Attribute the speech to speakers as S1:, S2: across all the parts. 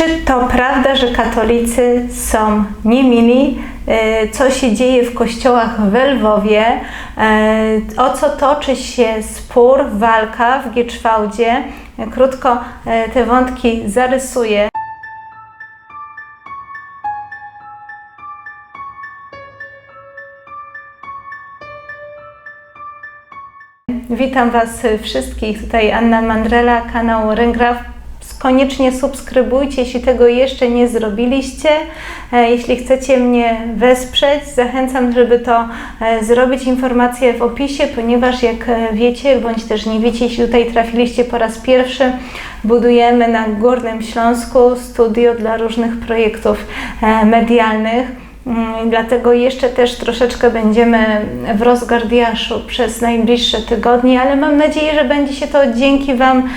S1: Czy to prawda, że katolicy są niemili? E, Co się dzieje w kościołach w Lwowie? E, O co toczy się spór, walka w Gieczwałdzie? E, Krótko te wątki zarysuję. Witam Was wszystkich. Tutaj Anna Mandrela, kanał Ryngraf. Koniecznie subskrybujcie, jeśli tego jeszcze nie zrobiliście. E, Jeśli chcecie mnie wesprzeć, zachęcam, żeby to e, zrobić. Informacje w opisie, ponieważ jak e, wiecie, bądź też nie wiecie, jeśli tutaj trafiliście po raz pierwszy, budujemy na Górnym Śląsku studio dla różnych projektów medialnych. Mm, Dlatego jeszcze też troszeczkę będziemy w rozgardiaszu przez najbliższe tygodnie, ale mam nadzieję, że będzie się to dzięki Wam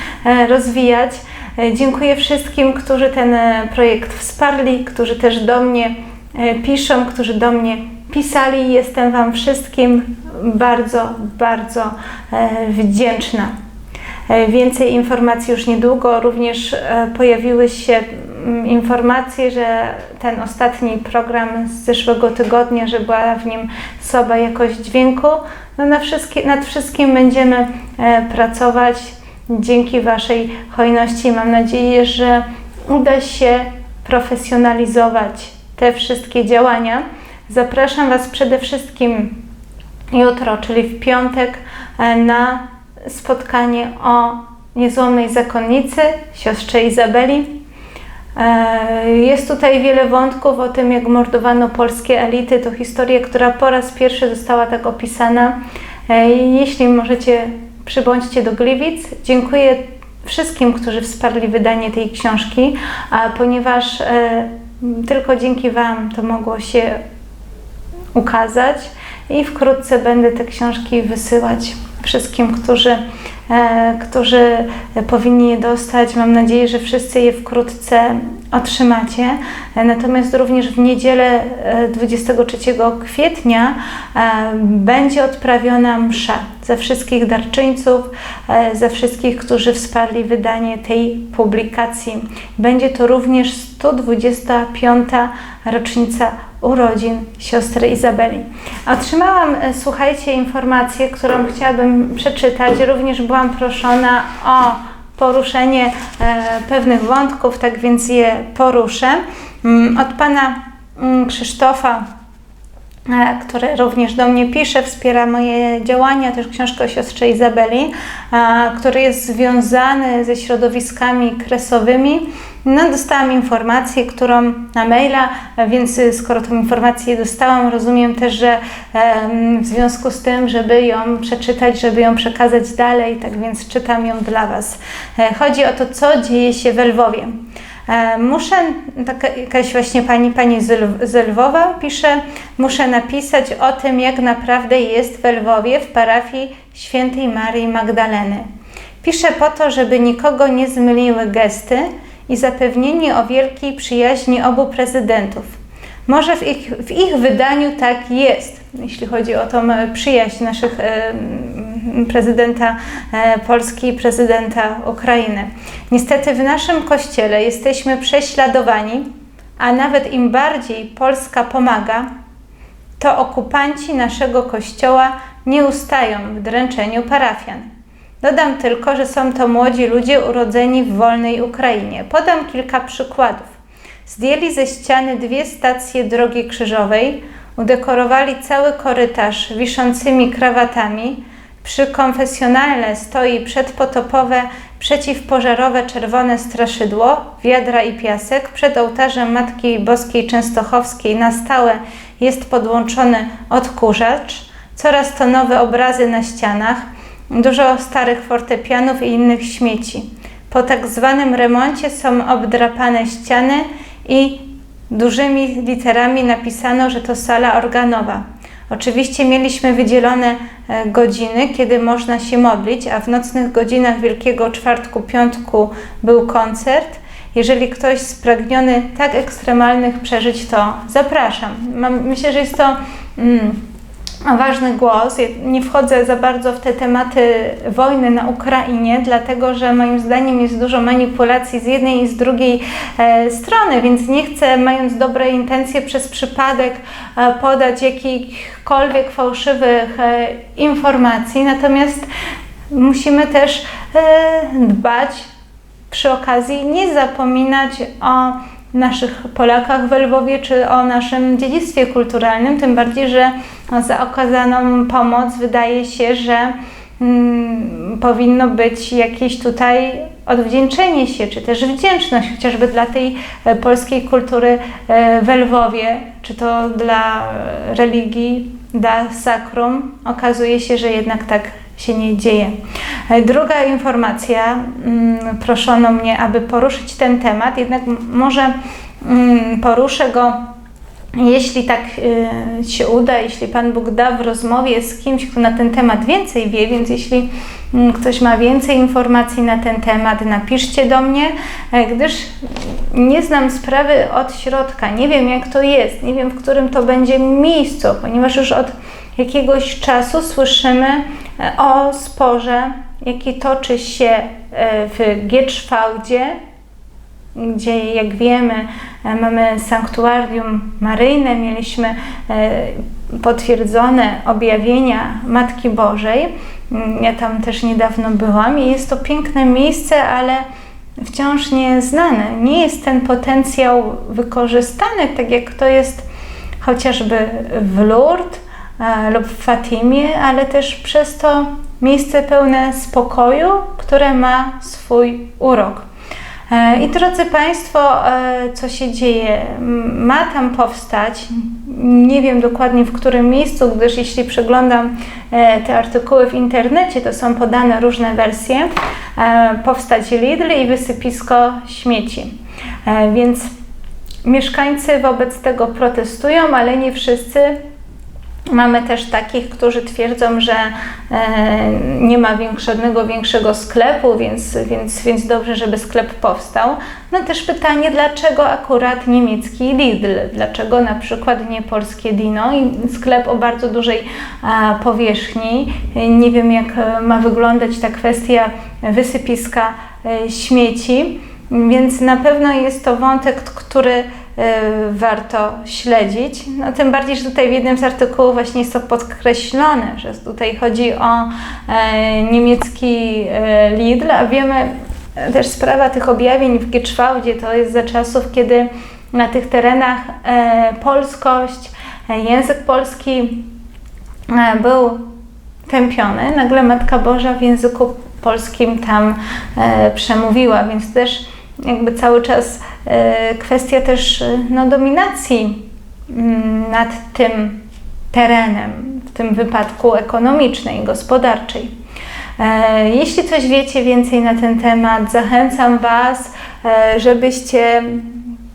S1: rozwijać. E, Dziękuję wszystkim, którzy ten e, projekt wsparli, którzy też do mnie e, piszą, którzy do mnie pisali. Jestem Wam wszystkim bardzo, bardzo wdzięczna. Więcej informacji już niedługo. Również pojawiły się mm, informacje, że ten ostatni program z zeszłego tygodnia, że była w nim słaba jakość dźwięku. No na wszystkie, nad wszystkim będziemy pracować dzięki Waszej hojności. Mam nadzieję, że uda się profesjonalizować te wszystkie działania. Zapraszam Was przede wszystkim jutro, czyli w piątek, e, na spotkanie o niezłomnej zakonnicy, siostrze Izabeli. E, Jest tutaj wiele wątków o tym, jak mordowano polskie elity. To historia, która po raz pierwszy została tak opisana. E, Jeśli możecie, przybądźcie do Gliwic. Dziękuję wszystkim, którzy wsparli wydanie tej książki, ponieważ e, tylko dzięki Wam to mogło się ukazać i wkrótce będę te książki wysyłać wszystkim, którzy, e, którzy powinni je dostać. Mam nadzieję, że wszyscy je wkrótce otrzymacie. E, Natomiast również w niedzielę e, 23 kwietnia e, będzie odprawiona msza za wszystkich darczyńców, e, za wszystkich, którzy wsparli wydanie tej publikacji. Będzie to również 125. rocznica urodzin siostry Izabeli. Otrzymałam, e, słuchajcie, informację, którą chciałabym przeczytać. Również byłam proszona o poruszenie e, pewnych wątków, tak więc je poruszę. Mm, Od pana mm, Krzysztofa który również do mnie pisze, wspiera moje działania, też książkę o siostrze Izabeli, e, który jest związany ze środowiskami kresowymi. No, dostałam informację, którą na maila, e, więc skoro tą informację dostałam, rozumiem też, że w związku z tym, żeby ją przeczytać, żeby ją przekazać dalej, tak więc czytam ją dla Was. E, Chodzi o to, co dzieje się w Lwowie. E, Muszę, taka, jakaś właśnie pani, pani z Lw- z Lwowa pisze, muszę napisać o tym, jak naprawdę jest w Lwowie w parafii świętej Marii Magdaleny. Piszę po to, żeby nikogo nie zmyliły gesty i zapewnienie o wielkiej przyjaźni obu prezydentów. Może w ich, w ich wydaniu tak jest, jeśli chodzi o tą przyjaźń naszych prezydenta e, Polski i prezydenta Ukrainy. Niestety w naszym kościele jesteśmy prześladowani, a nawet im bardziej Polska pomaga, to okupanci naszego kościoła nie ustają w dręczeniu parafian. Dodam tylko, że są to młodzi ludzie urodzeni w wolnej Ukrainie. Podam kilka przykładów. Zdjęli ze ściany dwie stacje drogi krzyżowej, udekorowali cały korytarz wiszącymi krawatami. Przy konfesjonalne stoi przedpotopowe, przeciwpożarowe czerwone straszydło, wiadra i piasek. Przed ołtarzem Matki Boskiej Częstochowskiej na stałe jest podłączony odkurzacz. Coraz to nowe obrazy na ścianach, dużo starych fortepianów i innych śmieci. Po tak zwanym remoncie są obdrapane ściany i dużymi literami napisano, że to sala organowa. Oczywiście mieliśmy wydzielone e, godziny, kiedy można się modlić, a w nocnych godzinach Wielkiego Czwartku, Piątku był koncert. Jeżeli ktoś spragniony tak ekstremalnych przeżyć, to zapraszam. Mam, myślę, że jest to mm, ważny głos. Nie wchodzę za bardzo w te tematy wojny na Ukrainie, dlatego że moim zdaniem jest dużo manipulacji z jednej i z drugiej e, strony, więc nie chcę, mając dobre intencje, przez przypadek e, podać jakichkolwiek fałszywych e, informacji. Natomiast musimy też dbać przy okazji, nie zapominać o naszych Polakach w Lwowie, czy o naszym dziedzictwie kulturalnym, tym bardziej, że za okazaną pomoc wydaje się, że mm, powinno być jakieś tutaj odwdzięczenie się, czy też wdzięczność chociażby dla tej e, polskiej kultury e, w Lwowie, czy to dla religii, dla sakrum. Okazuje się, że jednak tak się nie dzieje. E, druga informacja, mm, proszono mnie, aby poruszyć ten temat, jednak może mm, poruszę go, jeśli tak y, się uda, jeśli Pan Bóg da w rozmowie z kimś, kto na ten temat więcej wie, więc jeśli mm, ktoś ma więcej informacji na ten temat, napiszcie do mnie, e, gdyż nie znam sprawy od środka, nie wiem jak to jest, nie wiem w którym to będzie miejscu, ponieważ już od jakiegoś czasu słyszymy e, o sporze, jaki toczy się e, w Gietrzwałdzie, gdzie jak wiemy e, mamy sanktuarium maryjne, mieliśmy potwierdzone objawienia Matki Bożej. Mm, ja tam też niedawno byłam i jest to piękne miejsce, ale wciąż nieznane. Nie jest ten potencjał wykorzystany, tak jak to jest chociażby w Lourdes, lub w Fatimie, ale też przez to miejsce pełne spokoju, które ma swój urok. E, I drodzy Państwo, e, co się dzieje? Ma tam powstać, nie wiem dokładnie w którym miejscu, gdyż jeśli przeglądam te artykuły w internecie, to są podane różne wersje, powstać Lidl i wysypisko śmieci. Więc mieszkańcy wobec tego protestują, ale nie wszyscy Mamy też takich, którzy twierdzą, że e, nie ma żadnego większego sklepu, więc, więc, więc dobrze, żeby sklep powstał. No też pytanie, dlaczego akurat niemiecki Lidl? Dlaczego na przykład nie polskie Dino i sklep o bardzo dużej powierzchni? Nie wiem, jak ma wyglądać ta kwestia wysypiska e, śmieci, więc na pewno jest to wątek, który warto śledzić. No, tym bardziej, że tutaj w jednym z artykułów właśnie jest to podkreślone, że tutaj chodzi o e, niemiecki e, Lidl, a wiemy też sprawa tych objawień w Gieczwałdzie to jest za czasów, kiedy na tych terenach e, polskość, język polski był tępiony. Nagle Matka Boża w języku polskim tam przemówiła, więc też jakby cały czas e, kwestia też e, no, dominacji mm, nad tym terenem, w tym wypadku ekonomicznej, gospodarczej. E, jeśli coś wiecie więcej na ten temat, zachęcam Was, żebyście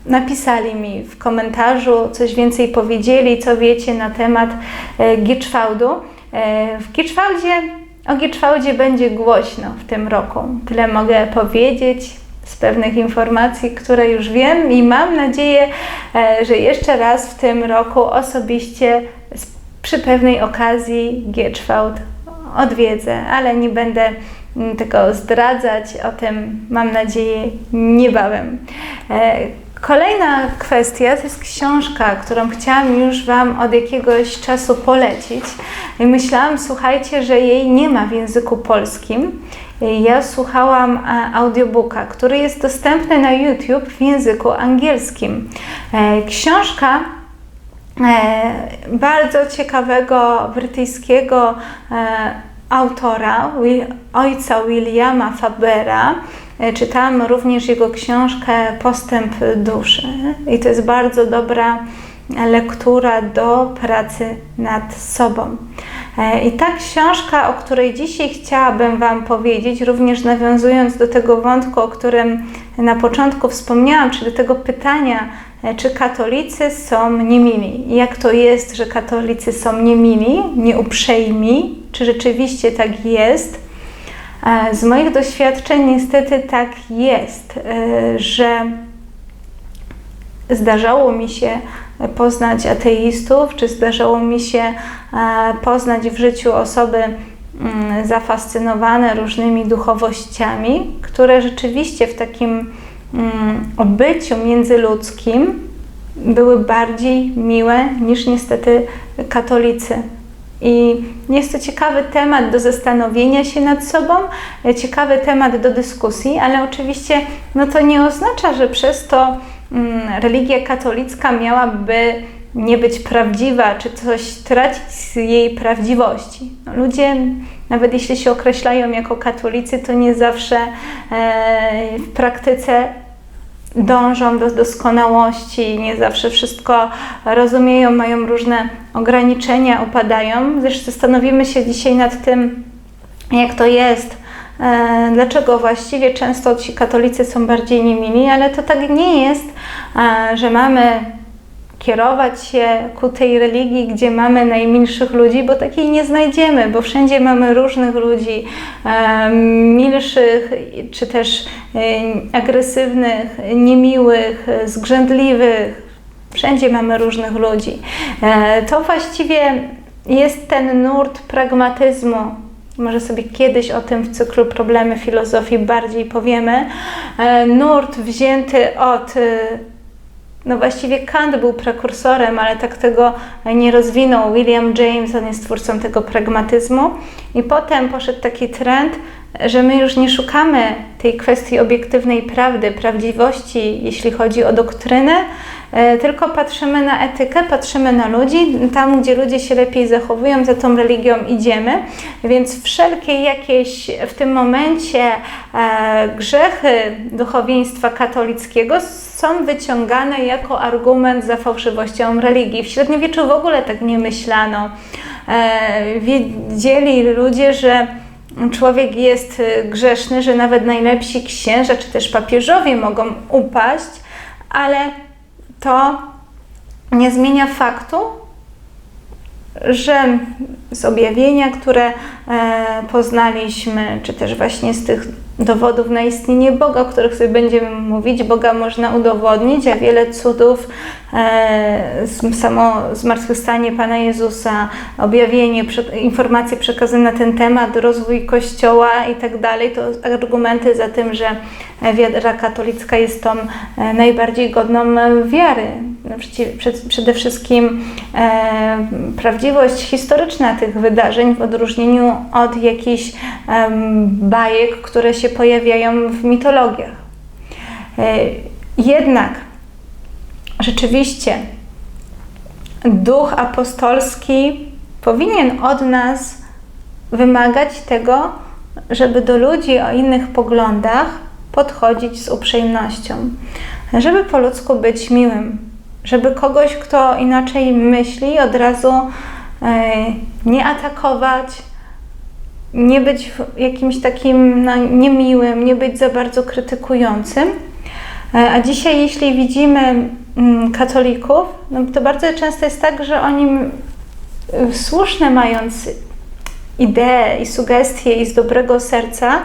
S1: napisali mi w komentarzu, coś więcej powiedzieli, co wiecie na temat Giczwałdu. W Giczwałdzie, o Giczwałdzie będzie głośno w tym roku. Tyle mogę powiedzieć z pewnych informacji, które już wiem i mam nadzieję, e, że jeszcze raz w tym roku osobiście przy pewnej okazji Gieczwałd odwiedzę, ale nie będę mm, tego zdradzać, o tym mam nadzieję niebawem. E, kolejna kwestia to jest książka, którą chciałam już Wam od jakiegoś czasu polecić. Myślałam, słuchajcie, że jej nie ma w języku polskim ja słuchałam e, audiobooka, który jest dostępny na YouTube w języku angielskim. E, książka e, bardzo ciekawego brytyjskiego autora, ojca Williama Fabera. Czytałam również jego książkę Postęp duszy i to jest bardzo dobra lektura do pracy nad sobą. E, I ta książka, o której dzisiaj chciałabym Wam powiedzieć, również nawiązując do tego wątku, o którym na początku wspomniałam, czyli do tego pytania, e, czy katolicy są niemili? Jak to jest, że katolicy są niemili, nieuprzejmi? Czy rzeczywiście tak jest? E, z moich doświadczeń niestety tak jest, że zdarzało mi się poznać ateistów, czy zdarzało mi się e, poznać w życiu osoby mm, zafascynowane różnymi duchowościami, które rzeczywiście w takim mm, obyciu międzyludzkim były bardziej miłe niż niestety katolicy. I jest to ciekawy temat do zastanowienia się nad sobą, ciekawy temat do dyskusji, ale oczywiście no to nie oznacza, że przez to religia katolicka miałaby nie być prawdziwa, czy coś tracić z jej prawdziwości. No, ludzie, nawet jeśli się określają jako katolicy, to nie zawsze e, w praktyce dążą do doskonałości, nie zawsze wszystko rozumieją, mają różne ograniczenia, upadają. Zresztą zastanowimy się dzisiaj nad tym, jak to jest, dlaczego właściwie często ci katolicy są bardziej niemili, ale to tak nie jest, e, że mamy kierować się ku tej religii, gdzie mamy najmilszych ludzi, bo takiej nie znajdziemy, bo wszędzie mamy różnych ludzi, e, milszych, czy też e, agresywnych, niemiłych, zgrzędliwych. Wszędzie mamy różnych ludzi. E, to właściwie jest ten nurt pragmatyzmu. Może sobie kiedyś o tym w cyklu Problemy filozofii bardziej powiemy. E, nurt wzięty od e, no właściwie Kant był prekursorem, ale tak tego nie rozwinął. William James, on jest twórcą tego pragmatyzmu. I potem poszedł taki trend, że my już nie szukamy tej kwestii obiektywnej prawdy, prawdziwości, jeśli chodzi o doktrynę, e, tylko patrzymy na etykę, patrzymy na ludzi, tam gdzie ludzie się lepiej zachowują, za tą religią idziemy, więc wszelkie jakieś w tym momencie e, grzechy duchowieństwa katolickiego są wyciągane jako argument za fałszywością religii. W średniowieczu w ogóle tak nie myślano. E, wiedzieli ludzie, że człowiek jest y, grzeszny, że nawet najlepsi księża czy też papieżowie mogą upaść, ale to nie zmienia faktu, że z objawienia, które e, poznaliśmy, czy też właśnie z tych dowodów na istnienie Boga, o których sobie będziemy mówić, Boga można udowodnić, a wiele cudów, samo zmartwychwstanie Pana Jezusa, objawienie, informacje przekazane na ten temat, rozwój Kościoła i tak dalej, to argumenty za tym, że wiara katolicka jest tą e, najbardziej godną wiary. Przede wszystkim e, prawdziwość historyczna tych wydarzeń w odróżnieniu od jakichś bajek, które się pojawiają w mitologiach. E, jednak rzeczywiście duch apostolski powinien od nas wymagać tego, żeby do ludzi o innych poglądach podchodzić z uprzejmością, żeby po ludzku być miłym, żeby kogoś, kto inaczej myśli, od razu e, nie atakować, nie być jakimś takim no, niemiłym, nie być za bardzo krytykującym. E, a dzisiaj, jeśli widzimy katolików, no to bardzo często jest tak, że oni słuszne mając idee i sugestie i z dobrego serca,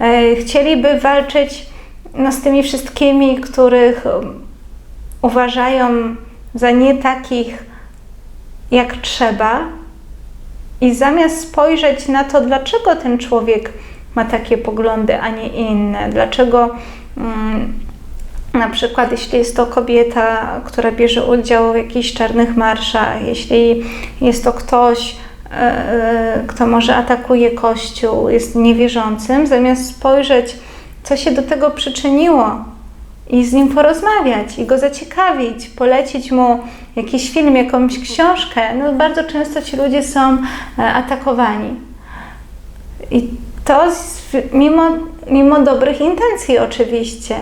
S1: E, chcieliby walczyć no, z tymi wszystkimi, których uważają za nie takich jak trzeba, i zamiast spojrzeć na to, dlaczego ten człowiek ma takie poglądy, a nie inne, dlaczego mm, na przykład, jeśli jest to kobieta, która bierze udział w jakichś czarnych marszach, jeśli jest to ktoś, E, e, kto może atakuje Kościół, jest niewierzącym, zamiast spojrzeć, co się do tego przyczyniło i z nim porozmawiać i go zaciekawić, polecić mu jakiś film, jakąś książkę, no bardzo często ci ludzie są e, atakowani. I to mimo, mimo dobrych intencji oczywiście,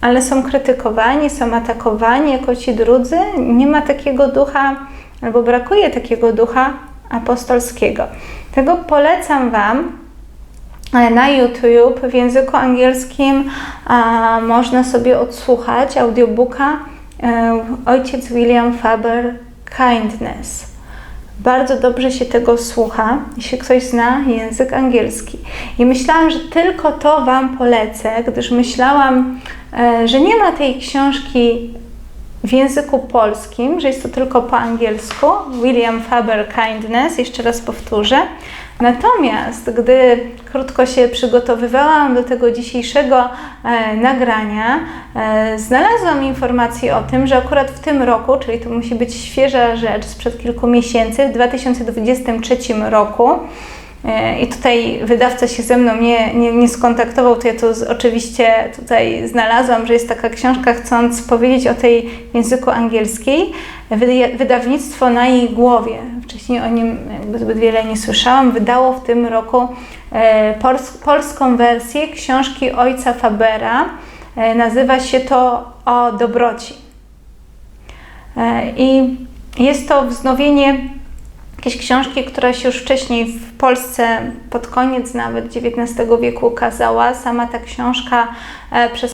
S1: ale są krytykowani, są atakowani jako ci drudzy. Nie ma takiego ducha, albo brakuje takiego ducha apostolskiego. Tego polecam Wam e, na YouTube w języku angielskim a, można sobie odsłuchać audiobooka e, Ojciec William Faber Kindness. Bardzo dobrze się tego słucha, jeśli ktoś zna język angielski. I myślałam, że tylko to Wam polecę, gdyż myślałam, że nie ma tej książki w języku polskim, że jest to tylko po angielsku. William Faber Kindness, jeszcze raz powtórzę. Natomiast gdy krótko się przygotowywałam do tego dzisiejszego e, nagrania, e, znalazłam informację o tym, że akurat w tym roku, czyli to musi być świeża rzecz sprzed kilku miesięcy, w 2023 roku, e, i tutaj wydawca się ze mną nie, nie, nie skontaktował, to ja to z, oczywiście tutaj znalazłam, że jest taka książka, chcąc powiedzieć o tej języku angielskiej. Wyda- Wydawnictwo na jej głowie, wcześniej o nim jakby zbyt wiele nie słyszałam, wydało w tym roku e, pols- polską wersję książki ojca Fabera. E, nazywa się to O dobroci. E, I jest to wznowienie jakiejś książki, która się już wcześniej w Polsce pod koniec nawet XIX wieku ukazała. Sama ta książka e, przez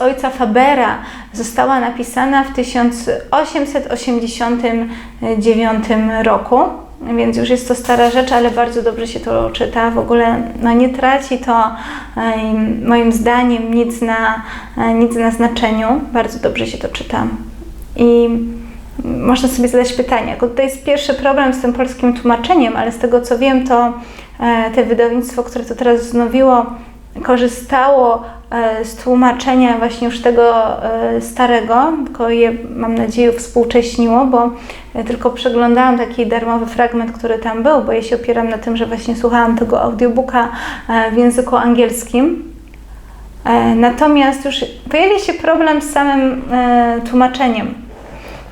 S1: ojca Fabera została napisana w 1889 roku. Więc już jest to stara rzecz, ale bardzo dobrze się to czyta. W ogóle no, nie traci to e, moim zdaniem nic na, e, nic na znaczeniu. Bardzo dobrze się to czyta. I można sobie zadać pytanie. Tutaj jest pierwszy problem z tym polskim tłumaczeniem, ale z tego co wiem, to e, te wydawnictwo, które to teraz wznowiło, korzystało e, z tłumaczenia właśnie już tego e, starego, tylko je mam nadzieję współcześniło, bo tylko przeglądałam taki darmowy fragment, który tam był, bo ja się opieram na tym, że właśnie słuchałam tego audiobooka w języku angielskim. Natomiast już pojawia się problem z samym tłumaczeniem,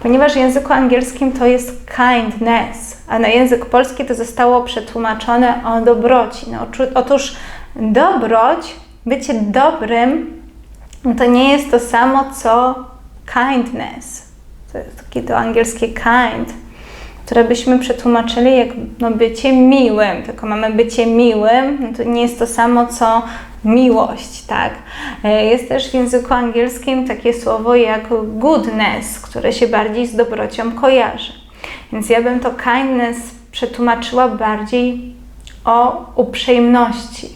S1: ponieważ w języku angielskim to jest kindness, a na język polski to zostało przetłumaczone o dobroci. No, otóż dobroć, bycie dobrym, to nie jest to samo co kindness. To jest takie to angielskie kind, które byśmy przetłumaczyli jak no, bycie miłym, tylko mamy bycie miłym, no to nie jest to samo co miłość, tak? E, Jest też w języku angielskim takie słowo jak goodness, które się bardziej z dobrocią kojarzy. Więc ja bym to kindness przetłumaczyła bardziej o uprzejmości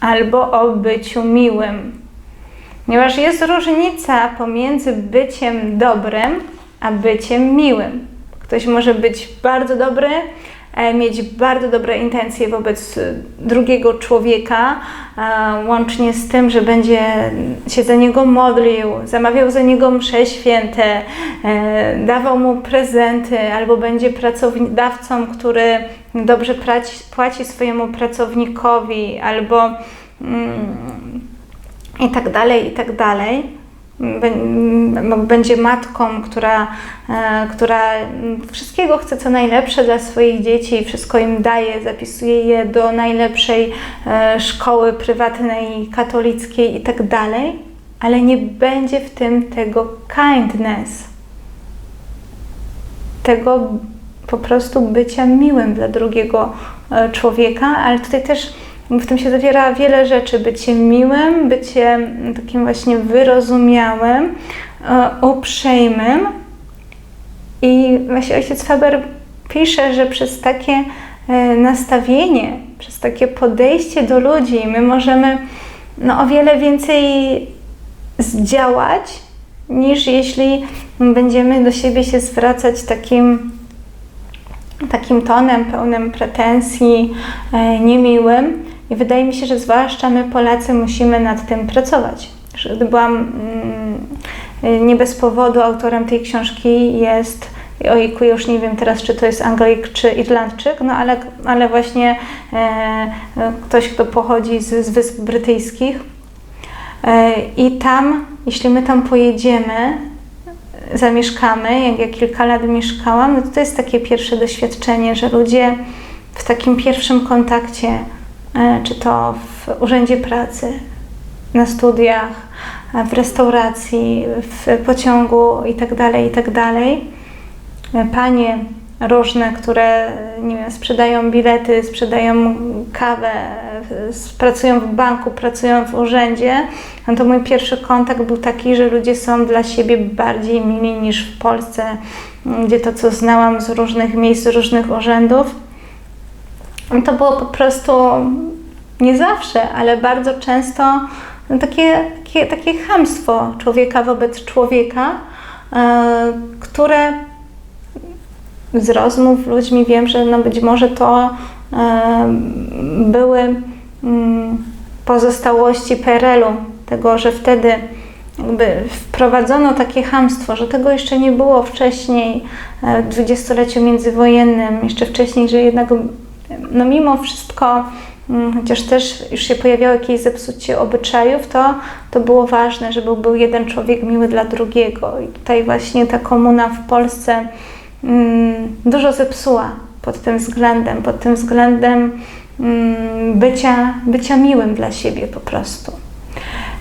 S1: albo o byciu miłym. Ponieważ jest różnica pomiędzy byciem dobrym a byciem miłym. Ktoś może być bardzo dobry, mieć bardzo dobre intencje wobec e, drugiego człowieka, e, łącznie z tym, że będzie się za niego modlił, zamawiał za niego msze święte, e, dawał mu prezenty, albo będzie pracodawcą, który dobrze płaci, płaci swojemu pracownikowi, albo mm, i tak dalej, i tak dalej. Bę- Będzie matką, która, e, która wszystkiego chce co najlepsze dla swoich dzieci, wszystko im daje, zapisuje je do najlepszej e, szkoły prywatnej, katolickiej i tak ale nie będzie w tym tego kindness, tego po prostu bycia miłym dla drugiego e, człowieka, ale tutaj też w tym się zawiera wiele rzeczy. Bycie miłym, bycie takim właśnie wyrozumiałym, e, uprzejmym. I właśnie ojciec Faber pisze, że przez takie e, nastawienie, przez takie podejście do ludzi my możemy no, o wiele więcej zdziałać, niż jeśli będziemy do siebie się zwracać takim takim tonem pełnym pretensji, e, niemiłym. I wydaje mi się, że zwłaszcza my Polacy musimy nad tym pracować. Byłam mm, nie bez powodu autorem tej książki jest, ojku, już nie wiem teraz, czy to jest Anglik czy Irlandczyk, no ale, ale właśnie e, ktoś, kto pochodzi z, z Wysp Brytyjskich. E, I tam, jeśli my tam pojedziemy, zamieszkamy, jak ja kilka lat mieszkałam, no to, to jest takie pierwsze doświadczenie, że ludzie w takim pierwszym kontakcie, czy to w urzędzie pracy, na studiach, e, w restauracji, w pociągu itd., itd., e, panie różne, które nie wiem, sprzedają bilety, sprzedają kawę, pracują w banku, pracują w urzędzie, no to mój pierwszy kontakt był taki, że ludzie są dla siebie bardziej mili niż w Polsce, gdzie to, co znałam z różnych miejsc, z różnych urzędów, to było po prostu nie zawsze, ale bardzo często no takie, takie, takie chamstwo człowieka wobec człowieka, e, które z rozmów ludźmi wiem, że no być może to e, były mm, pozostałości PRL-u, tego, że wtedy jakby wprowadzono takie hamstwo, że tego jeszcze nie było wcześniej e, w dwudziestoleciu międzywojennym, jeszcze wcześniej, że jednak no mimo wszystko mm, chociaż też już się pojawiało jakieś zepsucie obyczajów, to, to było ważne, żeby był jeden człowiek miły dla drugiego. I tutaj właśnie ta komuna w Polsce mm, dużo zepsuła pod tym względem, pod tym względem mm, bycia, bycia miłym dla siebie po prostu.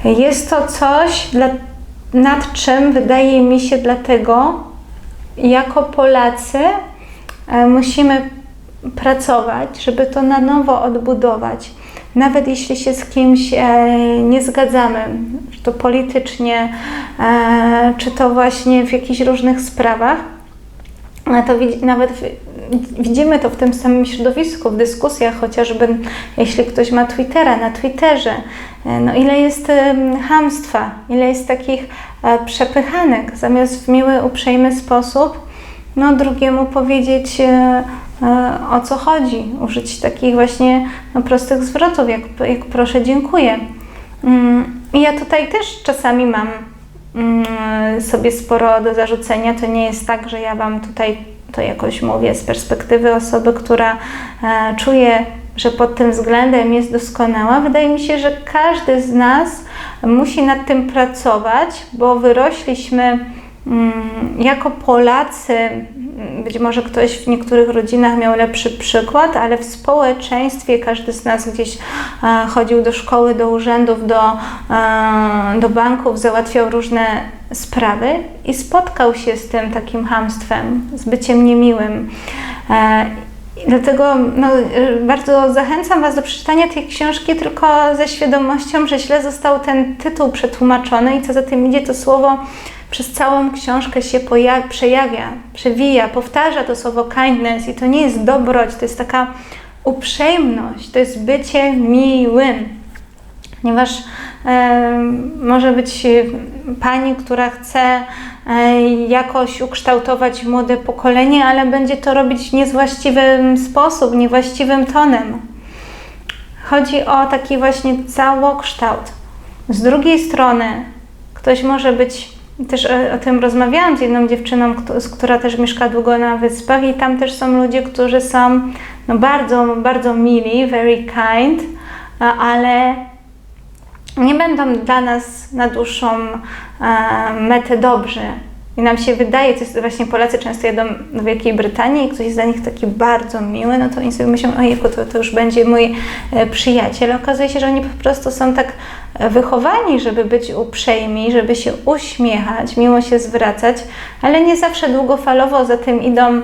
S1: Jest to coś, dla, nad czym wydaje mi się dlatego, jako Polacy e, musimy pracować, żeby to na nowo odbudować. Nawet jeśli się z kimś e, nie zgadzamy, czy to politycznie, e, czy to właśnie w jakichś różnych sprawach, to nawet widzimy to w tym samym środowisku, w dyskusjach, chociażby jeśli ktoś ma Twittera, na Twitterze, e, no ile jest hamstwa, ile jest takich przepychanek, zamiast w miły, uprzejmy sposób no, drugiemu powiedzieć o co chodzi, użyć takich właśnie no, prostych zwrotów, jak, jak proszę, dziękuję. Mm, I ja tutaj też czasami mam mm, sobie sporo do zarzucenia. To nie jest tak, że ja Wam tutaj to jakoś mówię z perspektywy osoby, która e, czuje, że pod tym względem jest doskonała. Wydaje mi się, że każdy z nas musi nad tym pracować, bo wyrośliśmy mm, jako Polacy, być może ktoś w niektórych rodzinach miał lepszy przykład, ale w społeczeństwie każdy z nas gdzieś e, chodził do szkoły, do urzędów, do, e, do banków, załatwiał różne sprawy i spotkał się z tym takim hamstwem, z byciem niemiłym. E, dlatego no, bardzo zachęcam Was do przeczytania tej książki, tylko ze świadomością, że źle został ten tytuł przetłumaczony i co za tym idzie, to słowo przez całą książkę się przejawia, przewija, powtarza to słowo kindness i to nie jest dobroć, to jest taka uprzejmość, to jest bycie miłym. Ponieważ e, może być pani, która chce e, jakoś ukształtować młode pokolenie, ale będzie to robić w niewłaściwy sposób, niewłaściwym tonem. Chodzi o taki właśnie całokształt. Z drugiej strony ktoś może być też o, o, tym rozmawiałam z jedną dziewczyną, która też mieszka długo na wyspach i tam też są ludzie, którzy są no bardzo, bardzo mili, very kind, ale nie będą dla nas na dłuższą metę dobrzy. I nam się wydaje, to jest właśnie Polacy często jedą do Wielkiej Brytanii i ktoś jest dla nich taki bardzo miły, no to oni sobie myślą, ojejku, to, to już będzie mój e, przyjaciel. Okazuje się, że oni po prostu są tak wychowani, żeby być uprzejmi, żeby się uśmiechać, miło się zwracać, ale nie zawsze długofalowo za tym idą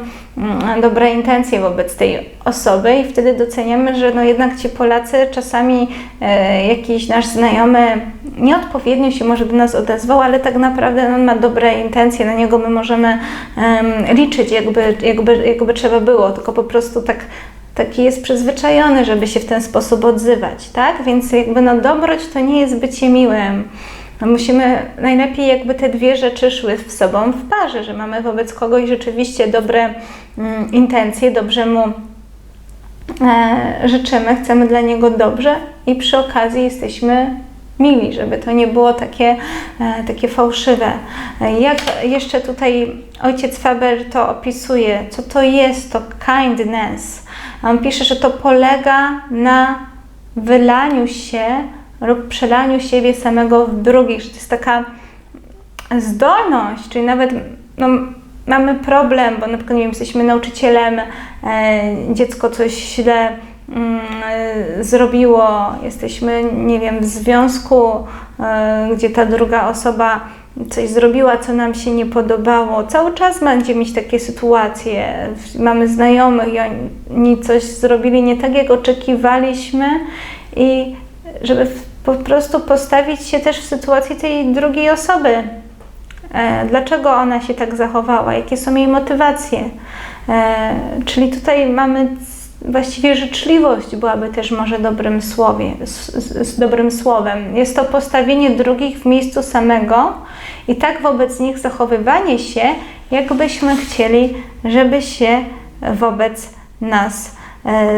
S1: dobre intencje wobec tej osoby i wtedy doceniamy, że no jednak ci Polacy czasami e, jakiś nasz znajomy nieodpowiednio się może do nas odezwał, ale tak naprawdę on ma dobre intencje, na niego my możemy liczyć, jakby, jakby, jakby trzeba było, tylko po prostu tak taki jest przyzwyczajony, żeby się w ten sposób odzywać, tak? Więc jakby no dobroć to nie jest bycie miłym. No musimy najlepiej jakby te dwie rzeczy szły w sobą w parze, że mamy wobec kogoś rzeczywiście dobre mm, intencje, dobrze mu e, życzymy, chcemy dla niego dobrze i przy okazji jesteśmy mili, żeby to nie było takie, e, takie fałszywe. Jak jeszcze tutaj ojciec Faber to opisuje, co to jest to kindness? On pisze, że to polega na wylaniu się lub przelaniu siebie samego w drugich, że to jest taka zdolność, czyli nawet no, mamy problem, bo na przykład nie wiem, jesteśmy nauczycielem, e, dziecko coś źle mm, e, zrobiło, jesteśmy, nie wiem, w związku, e, gdzie ta druga osoba coś zrobiła, co nam się nie podobało. Cały czas będzie mieć takie sytuacje. Mamy znajomych i oni coś zrobili nie tak, jak oczekiwaliśmy i żeby po prostu postawić się też w sytuacji tej drugiej osoby. E, dlaczego ona się tak zachowała? Jakie są jej motywacje? E, czyli tutaj mamy właściwie życzliwość byłaby też może dobrym, słowie, z, z, dobrym słowem. Jest to postawienie drugich w miejscu samego i tak wobec nich zachowywanie się, jakbyśmy chcieli, żeby się wobec nas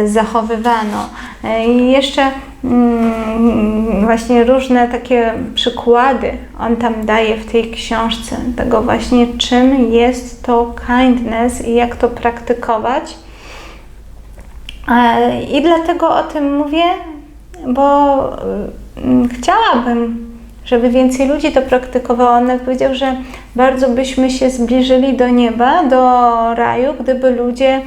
S1: zachowywano. E, I jeszcze mm, właśnie różne takie przykłady on tam daje w tej książce tego właśnie czym jest to kindness i jak to praktykować. E, I dlatego o tym mówię, bo mm, chciałabym, żeby więcej ludzi to praktykowało. On powiedział, że bardzo byśmy się zbliżyli do nieba, do raju, gdyby ludzie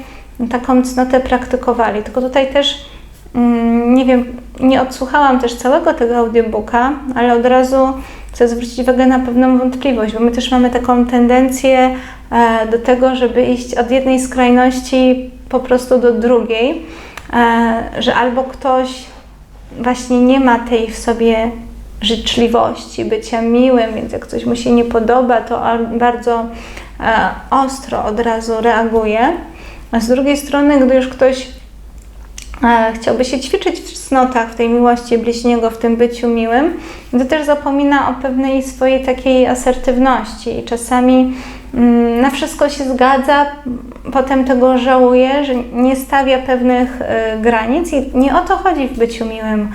S1: taką cnotę praktykowali. Tylko tutaj też mm, nie wiem, nie odsłuchałam też całego tego audiobooka, ale od razu chcę zwrócić uwagę na pewną wątpliwość, bo my też mamy taką tendencję e, do tego, żeby iść od jednej skrajności po prostu do drugiej, e, że albo ktoś właśnie nie ma tej w sobie życzliwości, bycia miłym, więc jak coś mu się nie podoba, to bardzo e, ostro od razu reaguje. A z drugiej strony, gdy już ktoś e, chciałby się ćwiczyć w cnotach, w tej miłości bliźniego, w tym byciu miłym, to też zapomina o pewnej swojej takiej asertywności i czasami mm, na wszystko się zgadza, potem tego żałuje, że nie stawia pewnych y, granic i nie o to chodzi w byciu miłym.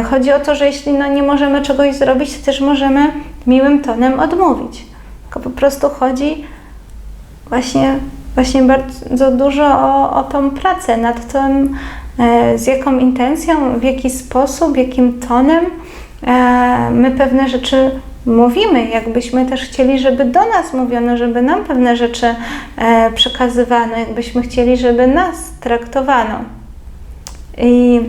S1: Y, chodzi o to, że jeśli no, nie możemy czegoś zrobić, to też możemy miłym tonem odmówić. Tylko po prostu chodzi właśnie właśnie bardzo dużo o, o tą pracę nad tym, e, z jaką intencją, w jaki sposób, jakim tonem e, my pewne rzeczy mówimy, jakbyśmy też chcieli, żeby do nas mówiono, żeby nam pewne rzeczy e, przekazywano, jakbyśmy chcieli, żeby nas traktowano. I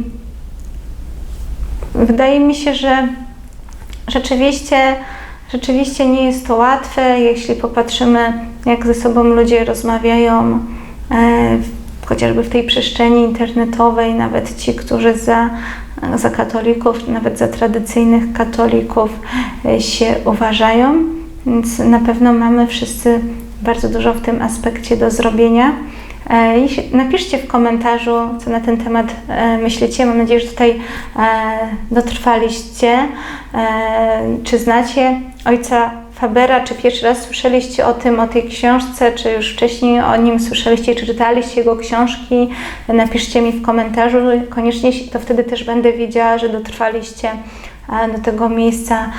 S1: wydaje mi się, że rzeczywiście Rzeczywiście nie jest to łatwe, jeśli popatrzymy, jak ze sobą ludzie rozmawiają, e, chociażby w tej przestrzeni internetowej, nawet ci, którzy za, za katolików, nawet za tradycyjnych katolików e, się uważają. Więc na pewno mamy wszyscy bardzo dużo w tym aspekcie do zrobienia. E, napiszcie w komentarzu, co na ten temat e, myślicie. Mam nadzieję, że tutaj e, dotrwaliście. Czy znacie ojca Fabera, czy pierwszy raz słyszeliście o tym, o tej książce, czy już wcześniej o nim słyszeliście, czy czytaliście jego książki? Napiszcie mi w komentarzu, koniecznie to wtedy też będę wiedziała, że dotrwaliście do tego miejsca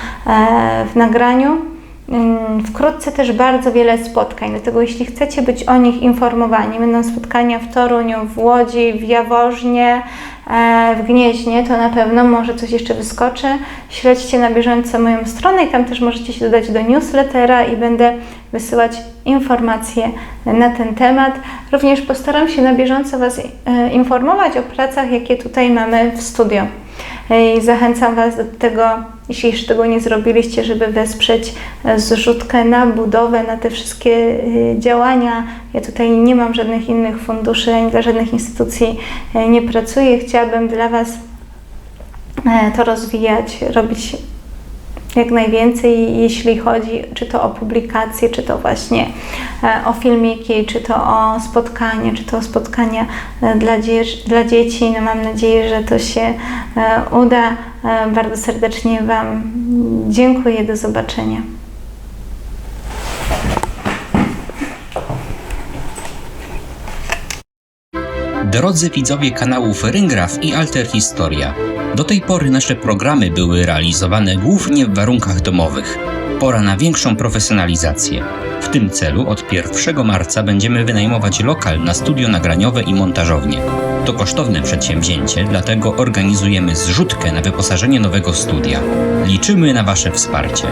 S1: w nagraniu. Mm, wkrótce też bardzo wiele spotkań, dlatego jeśli chcecie być o nich informowani, będą spotkania w Toruniu, w Łodzi, w Jaworznie, e, w Gnieźnie, to na pewno może coś jeszcze wyskoczy. Śledźcie na bieżąco moją stronę i tam też możecie się dodać do newslettera i będę wysyłać informacje na ten temat. Również postaram się na bieżąco Was e, informować o pracach, jakie tutaj mamy w studio. I zachęcam Was do tego, jeśli jeszcze tego nie zrobiliście, żeby wesprzeć e, zrzutkę na budowę, na te wszystkie e, działania. Ja tutaj nie mam żadnych innych funduszy, ani dla żadnych instytucji e, nie pracuję. Chciałabym dla Was to rozwijać, robić jak najwięcej, jeśli chodzi czy to o publikacje, czy to właśnie e, o filmiki, czy to o spotkanie, czy to o spotkania e, dla, dzie dla dzieci. No mam nadzieję, że to się e, uda. Bardzo serdecznie Wam dziękuję. Do zobaczenia.
S2: Drodzy widzowie kanałów Ryngraf i Alter Historia, do tej pory nasze programy były realizowane głównie w warunkach domowych. Pora na większą profesjonalizację. W tym celu od 1 marca będziemy wynajmować lokal na studio nagraniowe i montażownie. To kosztowne przedsięwzięcie, dlatego organizujemy zrzutkę na wyposażenie nowego studia. Liczymy na Wasze wsparcie.